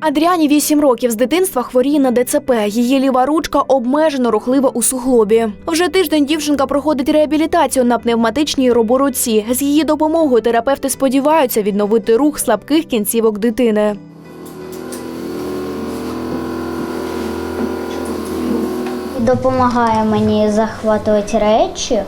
Адріані 8 років з дитинства хворіє на ДЦП. Її ліва ручка обмежено рухлива у суглобі. Вже тиждень дівчинка проходить реабілітацію на пневматичній роборуці. З її допомогою терапевти сподіваються відновити рух слабких кінцівок дитини. Допомагає мені захватувати речі,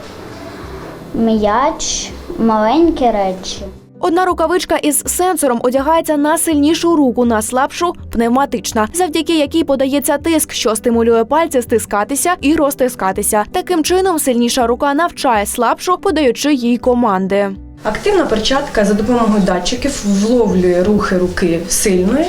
м'яч, маленькі речі. Одна рукавичка із сенсором одягається на сильнішу руку, на слабшу пневматична, завдяки якій подається тиск, що стимулює пальці стискатися і розтискатися. Таким чином, сильніша рука навчає слабшу, подаючи їй команди. Активна перчатка за допомогою датчиків вловлює рухи руки сильної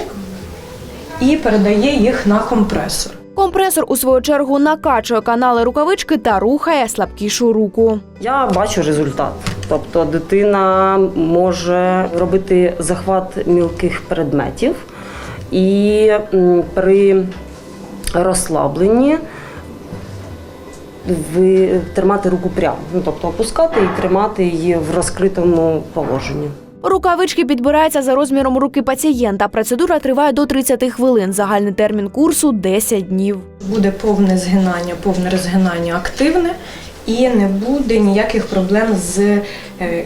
і передає їх на компресор. Компресор, у свою чергу, накачує канали рукавички та рухає слабкішу руку. Я бачу результат. Тобто дитина може робити захват мілких предметів і при розслабленні ви- тримати руку прямо. Ну, тобто опускати і тримати її в розкритому положенні. Рукавички підбираються за розміром руки пацієнта. Процедура триває до 30 хвилин. Загальний термін курсу 10 днів. Буде повне згинання, повне розгинання активне, і не буде ніяких проблем з е,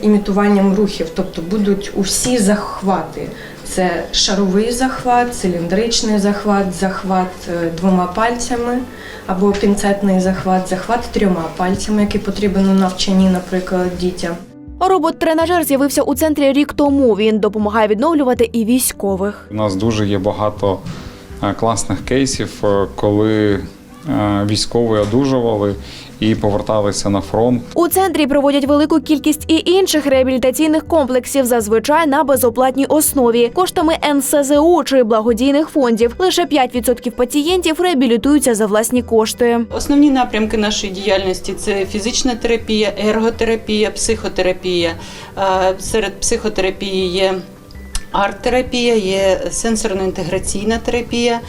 імітуванням рухів. Тобто будуть усі захвати. Це шаровий захват, циліндричний захват, захват е, двома пальцями або пінцетний захват, захват трьома пальцями, який потрібен у навчанні, наприклад, дітям. Робот-тренажер з'явився у центрі рік тому. Він допомагає відновлювати і військових. У нас дуже є багато е, класних кейсів, коли військові одужували і поверталися на фронт. У центрі проводять велику кількість і інших реабілітаційних комплексів, зазвичай на безоплатній основі, коштами НСЗУ чи благодійних фондів. Лише 5% пацієнтів реабілітуються за власні кошти. Основні напрямки нашої діяльності це фізична терапія, ерготерапія, психотерапія. Е, Серед психотерапії є арт-терапія, є сенсорно-інтеграційна терапія.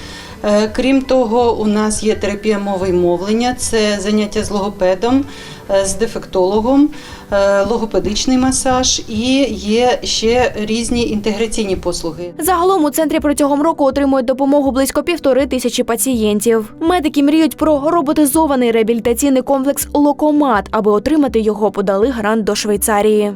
Е, Крім того, у нас є терапія мови і мовлення, це заняття з логопедом, е, з дефектологом, е, логопедичний масаж і є ще різні інтеграційні послуги. Загалом у центрі протягом року отримують допомогу близько півтори тисячі пацієнтів. Медики мріють про роботизований реабілітаційний комплекс Локомат. Аби отримати його, подали грант до Швейцарії.